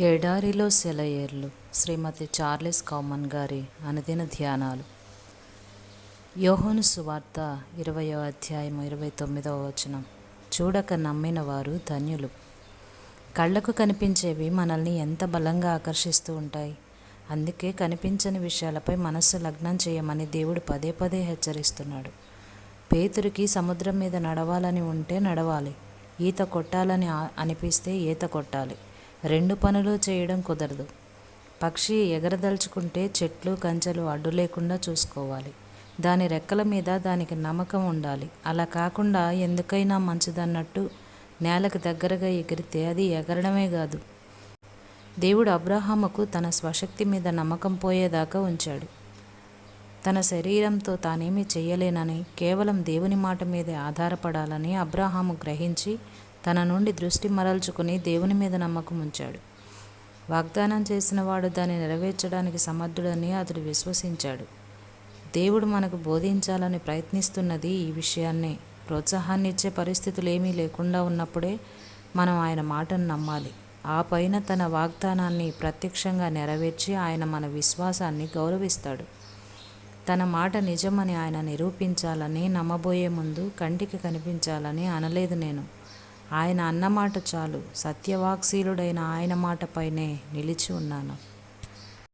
ఎడారిలో సెలయేర్లు శ్రీమతి చార్లెస్ కౌమన్ గారి అనుదిన ధ్యానాలు. యోహోను సువార్త ఇరవయో అధ్యాయం ఇరవై తొమ్మిదవ వచనం. చూడక నమ్మిన వారు ధన్యులు. కళ్ళకు కనిపించేవి మనల్ని ఎంత బలంగా ఆకర్షిస్తూ ఉంటాయి. అందుకే కనిపించని విషయాలపై మనస్సు లగ్నం చేయమని దేవుడు పదే పదే హెచ్చరిస్తున్నాడు. పేతురికి సముద్రం మీద నడవాలని ఉంటే నడవాలి. ఈత కొట్టాలని అనిపిస్తే ఈత కొట్టాలి. రెండు పనులు చేయడం కుదరదు. పక్షి ఎగరదలుచుకుంటే చెట్లు కంచెలు అడ్డు లేకుండా చూసుకోవాలి. దాని రెక్కల మీద దానికి నమ్మకం ఉండాలి. అలా కాకుండా ఎందుకైనా మంచిదన్నట్టు నేలకు దగ్గరగా ఎగిరితే అది ఎగరడమే కాదు. దేవుడు అబ్రహాముకు తన స్వశక్తి మీద నమ్మకం పోయేదాకా ఉంచాడు. తన శరీరంతో తానేమీ చేయలేనని కేవలం దేవుని మాట మీదే ఆధారపడాలని అబ్రహాము గ్రహించి తన నుండి దృష్టి మరల్చుకుని దేవుని మీద నమ్మకం ఉంచాడు. వాగ్దానం చేసిన వాడు దాన్ని నెరవేర్చడానికి సమర్థుడని అతడు విశ్వసించాడు. దేవుడు మనకు బోధించాలని ప్రయత్నిస్తున్నది ఈ విషయాన్నే. ప్రోత్సాహాన్ని ఇచ్చే పరిస్థితులు ఏమీ లేకుండా ఉన్నప్పుడే మనం ఆయన మాటను నమ్మాలి. ఆ పైన తన వాగ్దానాన్ని ప్రత్యక్షంగా నెరవేర్చి ఆయన మన విశ్వాసాన్ని గౌరవిస్తాడు. తన మాట నిజమని ఆయన నిరూపించాలని నమ్మబోయే ముందు కంటికి కనిపించాలని అనలేదు నేను. ఆయన అన్నమాట చాలు. సత్యవాక్శీలుడైన ఆయన మాటపైనే నిలిచి ఉన్నాను.